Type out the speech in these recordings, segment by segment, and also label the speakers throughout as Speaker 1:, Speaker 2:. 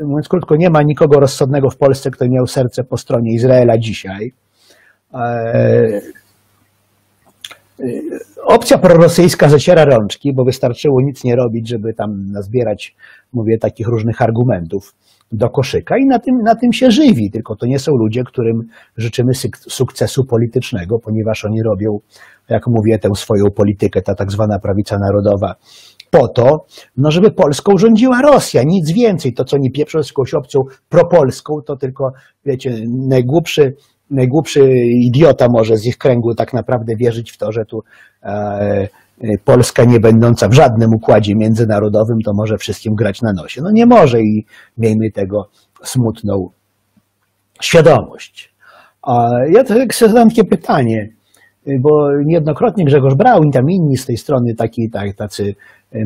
Speaker 1: Mówiąc krótko, nie ma nikogo rozsądnego w Polsce, kto miał serce po stronie Izraela dzisiaj. Opcja prorosyjska zaciera rączki, bo wystarczyło nic nie robić, żeby tam nazbierać, mówię, takich różnych argumentów do koszyka i na tym, na tym się żywi. Tylko to nie są ludzie, którym życzymy sukcesu politycznego, ponieważ oni robią, jak mówię, tę swoją politykę, ta tak zwana prawica narodowa, po to, no żeby Polską rządziła Rosja, nic więcej. To, co nie pieprzą z jakąś opcją propolską, to tylko, wiecie, najgłupszy, najgłupszy idiota może z ich kręgu tak naprawdę wierzyć w to, że tu e, Polska nie będąca w żadnym układzie międzynarodowym, to może wszystkim grać na nosie. No nie może i miejmy tego smutną świadomość. A ja tak sobie zadam takie pytanie, bo niejednokrotnie Grzegorz Braun i tam inni z tej strony taki, tak, tacy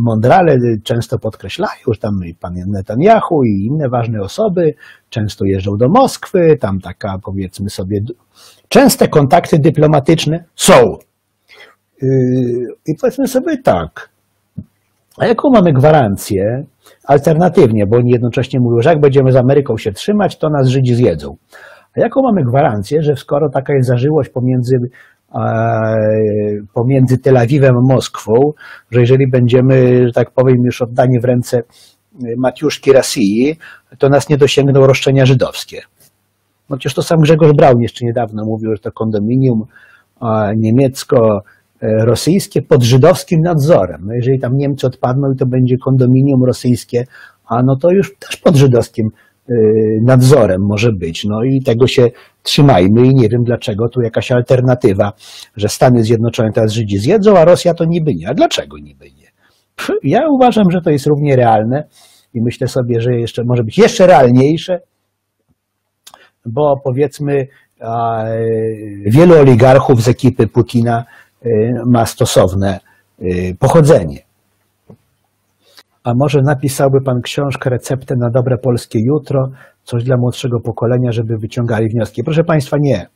Speaker 1: mądrale często podkreślają, że tam pan Netanyahu i inne ważne osoby często jeżdżą do Moskwy, tam taka powiedzmy sobie częste kontakty dyplomatyczne są. I powiedzmy sobie tak, a jaką mamy gwarancję, alternatywnie, bo oni jednocześnie mówią, że jak będziemy z Ameryką się trzymać, to nas Żydzi zjedzą. A jaką mamy gwarancję, że skoro taka jest zażyłość pomiędzy, pomiędzy Tel Awiwem a Moskwą, że jeżeli będziemy, że tak powiem, już oddani w ręce Matiuszki Rosji, to nas nie dosięgną roszczenia żydowskie. No przecież to sam Grzegorz Braun jeszcze niedawno mówił, że to kondominium E, rosyjskie pod żydowskim nadzorem. No jeżeli tam Niemcy odpadną i to będzie kondominium rosyjskie, a no to już też pod żydowskim e, nadzorem może być. No i tego się trzymajmy i nie wiem dlaczego tu jakaś alternatywa, że Stany Zjednoczone teraz Żydzi zjedzą, a Rosja to niby nie. A dlaczego niby nie? Ja uważam, że to jest równie realne i myślę sobie, że jeszcze może być jeszcze realniejsze, bo powiedzmy wielu oligarchów z ekipy Putina Y, ma stosowne y, pochodzenie. A może napisałby Pan książkę, receptę na dobre polskie jutro, coś dla młodszego pokolenia, żeby wyciągali wnioski? Proszę Państwa, nie.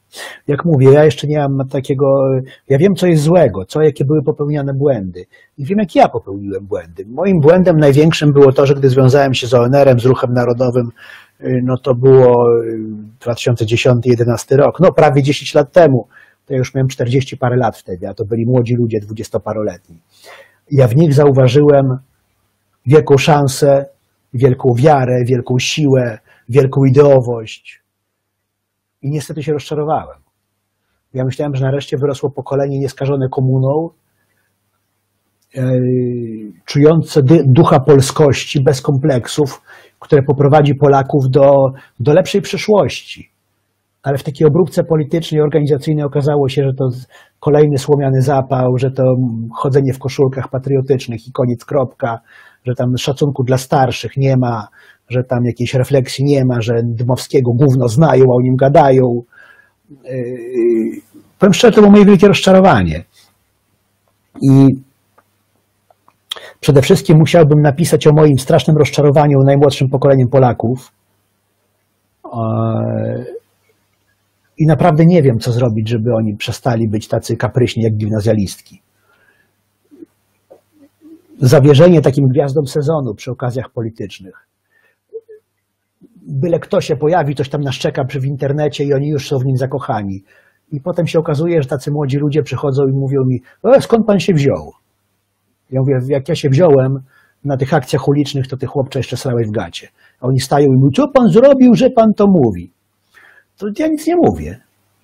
Speaker 1: Jak mówię, ja jeszcze nie mam takiego, ja wiem, co jest złego, co, jakie były popełniane błędy. I wiem, jak ja popełniłem błędy. Moim błędem największym było to, że gdy związałem się z ONR-em, z Ruchem Narodowym, y, no to było 2010-2011 rok, no prawie 10 lat temu to ja już miałem 40 parę lat wtedy, a to byli młodzi ludzie, dwudziestoparoletni. Ja w nich zauważyłem wielką szansę, wielką wiarę, wielką siłę, wielką ideowość. I niestety się rozczarowałem. Ja myślałem, że nareszcie wyrosło pokolenie nieskażone komuną, e, czujące ducha polskości bez kompleksów, które poprowadzi Polaków do, do lepszej przyszłości ale w takiej obróbce politycznej, organizacyjnej okazało się, że to kolejny słomiany zapał, że to chodzenie w koszulkach patriotycznych i koniec kropka, że tam szacunku dla starszych nie ma, że tam jakiejś refleksji nie ma, że Dmowskiego gówno znają, a o nim gadają. Yy, powiem szczerze, to było moje wielkie rozczarowanie. I przede wszystkim musiałbym napisać o moim strasznym rozczarowaniu najmłodszym pokoleniem Polaków, i naprawdę nie wiem, co zrobić, żeby oni przestali być tacy kapryśni jak gimnazjalistki. Zawierzenie takim gwiazdom sezonu przy okazjach politycznych. Byle kto się pojawi, coś tam naszczeka w internecie i oni już są w nim zakochani. I potem się okazuje, że tacy młodzi ludzie przychodzą i mówią mi, e, skąd pan się wziął? Ja mówię, jak ja się wziąłem na tych akcjach ulicznych, to ty chłopcze jeszcze srałeś w gacie. A oni stają i mówią, co pan zrobił, że pan to mówi? to ja nic nie mówię.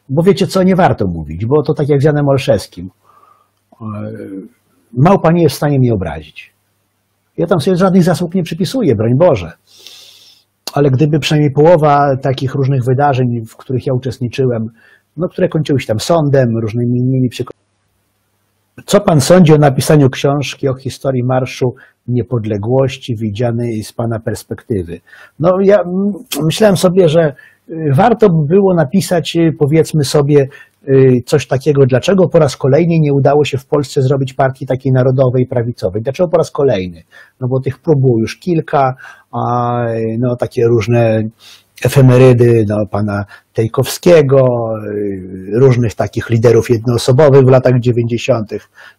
Speaker 1: Bo wiecie co, nie warto mówić, bo to tak jak z Janem Olszewskim. Małpa nie jest w stanie mnie obrazić. Ja tam sobie żadnych zasług nie przypisuję, broń Boże. Ale gdyby przynajmniej połowa takich różnych wydarzeń, w których ja uczestniczyłem, no, które kończyły się tam sądem, różnymi innymi przykładami. Co pan sądzi o napisaniu książki o historii Marszu Niepodległości, widzianej z pana perspektywy? No ja myślałem sobie, że warto by było napisać, y, powiedzmy sobie, y, coś takiego, dlaczego po raz kolejny nie udało się w Polsce zrobić partii takiej narodowej, prawicowej. Dlaczego po raz kolejny? No bo tych prób było już kilka, a no takie różne efemerydy no, pana Tejkowskiego, y, różnych takich liderów jednoosobowych w latach 90.,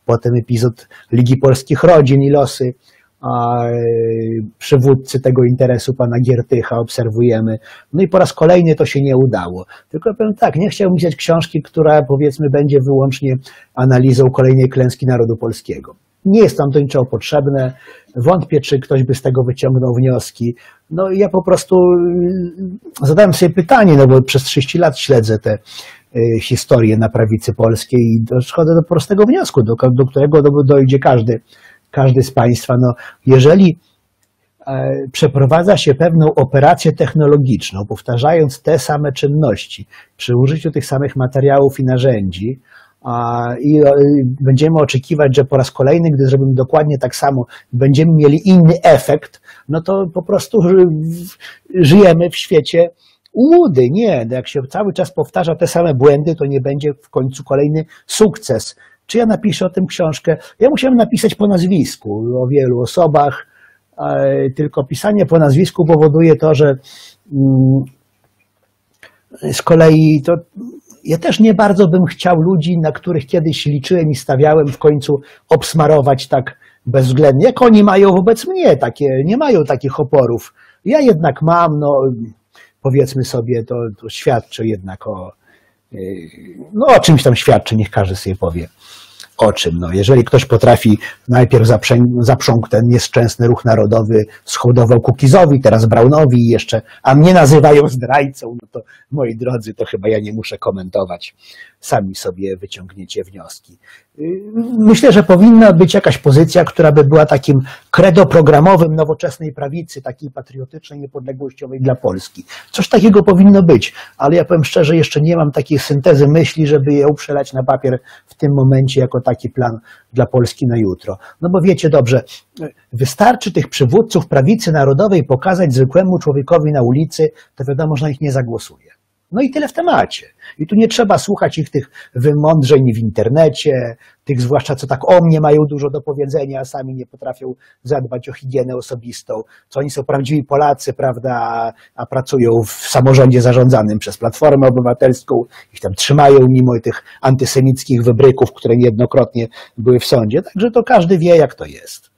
Speaker 1: potem epizod Ligi Polskich Rodzin i losy a, przywódcy tego interesu, pana Giertycha, obserwujemy. No i po raz kolejny to się nie udało. Tylko powiem tak, nie chciałbym pisać książki, która powiedzmy będzie wyłącznie analizą kolejnej klęski narodu polskiego. Nie jest nam to niczego potrzebne. Wątpię, czy ktoś by z tego wyciągnął wnioski. No ja po prostu y, zadałem sobie pytanie, no bo przez 30 lat śledzę te y, historie na prawicy polskiej i dochodzę do prostego wniosku, do, do którego dojdzie każdy, każdy z Państwa. No, jeżeli e, przeprowadza się pewną operację technologiczną, powtarzając te same czynności przy użyciu tych samych materiałów i narzędzi, i e, będziemy oczekiwać, że po raz kolejny, gdy zrobimy dokładnie tak samo, będziemy mieli inny efekt, no to po prostu żyjemy w świecie łudy. Nie, no jak się cały czas powtarza te same błędy, to nie będzie w końcu kolejny sukces. Czy ja napiszę o tym książkę? Ja musiałem napisać po nazwisku o wielu osobach, tylko pisanie po nazwisku powoduje to, że mm, z kolei to ja też nie bardzo bym chciał ludzi, na których kiedyś liczyłem i stawiałem w końcu obsmarować tak bezwzględnie. Jak oni mają wobec mnie takie, nie mają takich oporów. Ja jednak mam, no powiedzmy sobie, to, to świadczy jednak o, no o czymś tam świadczy, niech każdy sobie powie o czym. No, jeżeli ktoś potrafi najpierw zaprząg ten nieszczęsny ruch narodowy schodował Kukizowi, teraz Braunowi i jeszcze, a mnie nazywają zdrajcą, no to moi drodzy, to chyba ja nie muszę komentować. Sami sobie wyciągniecie wnioski. Myślę, że powinna być jakaś pozycja, która by była takim credo programowym nowoczesnej prawicy, takiej patriotycznej, niepodległościowej dla Polski. Coś takiego powinno być, ale ja powiem szczerze, jeszcze nie mam takiej syntezy myśli, żeby ją przelać na papier w tym momencie jako taki plan dla Polski na jutro. No bo wiecie dobrze, wystarczy tych przywódców prawicy narodowej pokazać zwykłemu człowiekowi na ulicy, to wiadomo, że na nich nie zagłosuje. No i tyle w temacie. I tu nie trzeba słuchać ich tych wymądrzeń w internecie, tych zwłaszcza co tak o mnie mają dużo do powiedzenia, a sami nie potrafią zadbać o higienę osobistą, co oni są prawdziwi Polacy, prawda, a, pracują w samorządzie zarządzanym przez Platformę Obywatelską, ich tam trzymają mimo tych antysemickich wybryków, które niejednokrotnie były w sądzie. Także to każdy wie, jak to jest.